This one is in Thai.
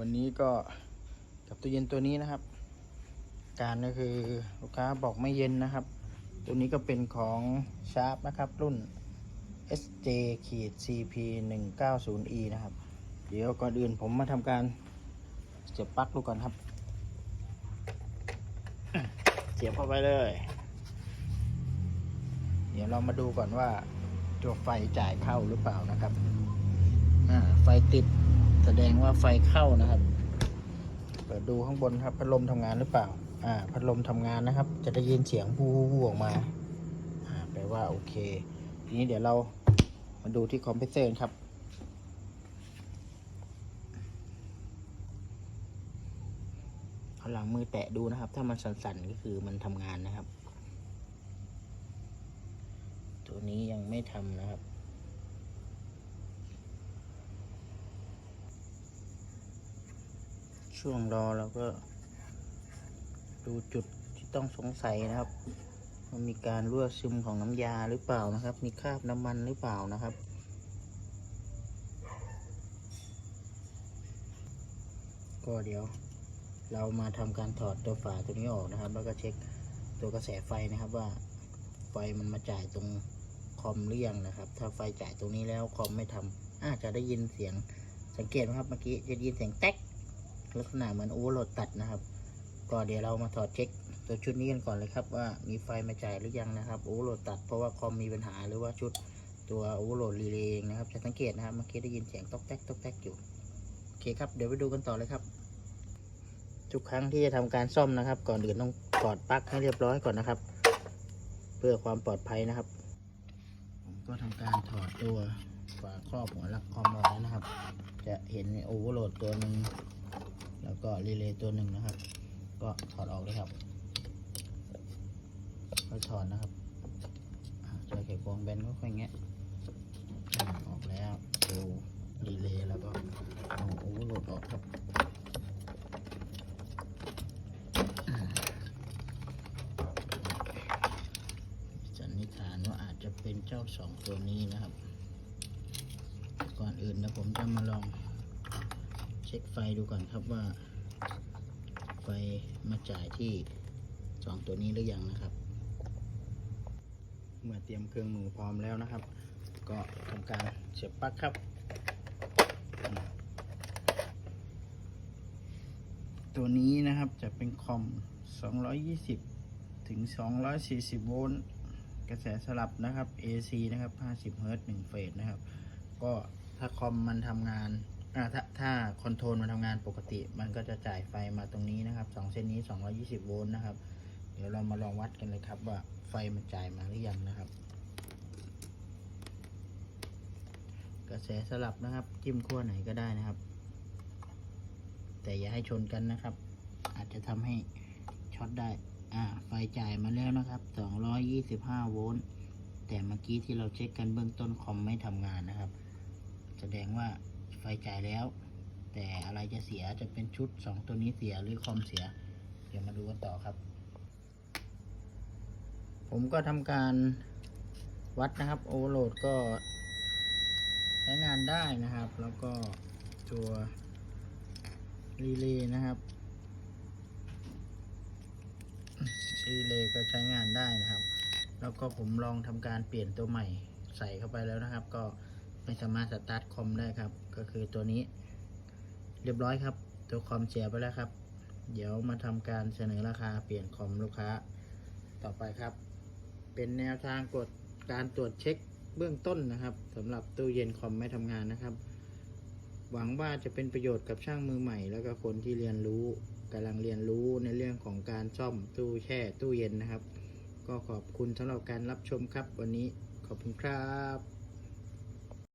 วันนี้ก็กับตู้เย็นตัวนี้นะครับ การก็คือลูกค้าบอกไม่เย็นนะครับ ตัวนี้ก็เป็นของชาร์ปนะครับ รุ่น SJ ขีด CP 190E นะครับ เดี๋ยวก่อนอื่นผมมาทำการเสียบปลั๊กดูก่อนครับ เสียบเข้าไปเลย เดี๋ยวเรามาดูก่อนว่าตัวไฟจ่ายเข้าหรือเปล่านะครับไฟติด แสดงว่าไฟเข้านะครับ เปิดดูข้างบนครับพัดลมทำงานหรือเปล่า อ่า พัดลมทำงานนะครับ จะได้ยินเสียงวูวูออกมา อ่า แปลว่าโอเค ทีนี้เดี๋ยวเรามาดูที่คอมเพรสเซอร์ครับเอาหลังมือแตะดูนะครับ ถ้ามันสั่นๆก็คือมันทำงานนะครับ ตัวนี้ยังไม่ทำนะครับ ช่วงรอเราก็ ดูจุดที่ต้องสงสัยนะครับว่ามีการรั่วซึมของน้ำยาหรือเปล่านะครับ มีคราบน้ำมันหรือเปล่านะครับ ก็เดี๋ยวเรามาทำการถอดตัวฝาตัวนี้ออกนะครับ แล้วก็เช็คตัวกระแสไฟนะครับว่าไฟมันมาจ่ายตรงคอมหรือยังนะครับ ถ้าไฟจ่ายตรงนี้แล้วคอมไม่ทำอาจจะได้ยินเสียงสังเกตไหมครับเมื่อกี้จะได้ยินเสียงแต๊ก ลักษณะเหมือนโอเวอร์โหลดตัดนะครับ ก็เดี๋ยวเรามาถอดเช็คตัวชุดนี้กันก่อนเลยครับว่ามีไฟมาจ่ายหรือยังนะครับโอเวอร์โหลดตัดเพราะว่าคอมมีปัญหาหรือว่าชุดตัวโอเวอร์โหลดรีเลย์นะครับจะสังเกตนะครับเมื่อกี้ได้ยินเสียงต๊อกแต๊กต๊อกแต๊กอยู่โอเคครับเดี๋ยวไปดูกันต่อเลยครับ ทุกครั้งที่จะทำการซ่อมนะครับ ก่อนอื่นต้องถอดปลั๊กให้เรียบร้อยก่อนนะครับ เพื่อความปลอดภัยนะครับผมก็ทำการถอดตัวฝาครอบหัวลักคอมออกแล้วนะครับ จะเห็นโอเวอร์โหลดตัวหนึ่ง แล้วก็รีเลย์ตัวหนึ่งนะครับ ก็ถอดออกเลยครับค่อยถอดนะครับอ่าเจอไขควงแบนก็ค่อยแงะอ่าออกแล้วดูรีเลย์แล้วก็เอาโอเวอร์โหลดออกครับสันนิษฐานว่าอาจจะเป็นเจ้าสองตัวนี้นะครับ ก่อนอื่นนะผมจะมาลอง เช็คไฟดูก่อนครับว่า ไฟมาจ่ายที่สองตัวนี้หรือยังนะครับ เมื่อเตรียมเครื่องมือพร้อมแล้วนะครับ ก็ทำการเสียบปลั๊กครับ ตัวนี้นะครับจะเป็นคอม 220 ถึง 240 โวลต์กระแสสลับนะครับ AC นะครับ 50 เฮิรตซ์1เฟสนะครับ ก็ถ้าคอมมันทำงาน อ่าถ้าถ้าคอนโทรลมันทำงานปกติ มันก็จะจ่ายไฟมาตรงนี้นะครับ2เส้นนี้ 220 โวลต์นะครับ เดี๋ยวเรามาลองวัดกันเลยครับว่าไฟมันจ่ายมาหรือยังนะครับ กระแสสลับนะครับ จิ้มขั้วไหนก็ได้นะครับ แต่อย่าให้ชนกันนะครับ อาจจะทำให้ช็อตได้ อ่า ไฟจ่ายมาแล้วนะครับ 225 โวลต์แต่เมื่อกี้ที่เราเช็คกันเบื้องต้นคอมไม่ทำงานนะครับ แสดงว่า ฟจ่ายแล้ว แต่อะไรจะเสียจะเป็นชุด 2 ตัวนี้เสียหรือคอมเสีย เดี๋ยวมาดูกันต่อครับ ผมก็ทำการวัดนะครับโอเวอร์โหลดก็ใช้งานได้นะครับ แล้วก็ตัวรีเลย์นะครับรีเลย์ก็ใช้งานได้นะครับ แล้วก็ผมลองทำการเปลี่ยนตัวใหม่ใส่เข้าไปแล้วนะครับ ก็ ไม่สามารถสตาร์ทคอมได้ครับ ก็คือตัวนี้ เรียบร้อยครับ ตัวคอมเสียไปแล้วครับ เดี๋ยวมาทำการเสนอราคาเปลี่ยนคอมลูกค้า ต่อไปครับ เป็นแนวทางกดการตรวจเช็คเบื้องต้นนะครับสำหรับตู้เย็นคอมไม่ทำงานนะครับ หวังว่าจะเป็นประโยชน์กับช่างมือใหม่ แล้วก็คนที่เรียนรู้กำลังเรียนรู้ในเรื่องของการซ่อมตู้แช่ตู้เย็นนะครับ ก็ขอบคุณสำหรับการรับชมครับ วันนี้ขอบคุณครับ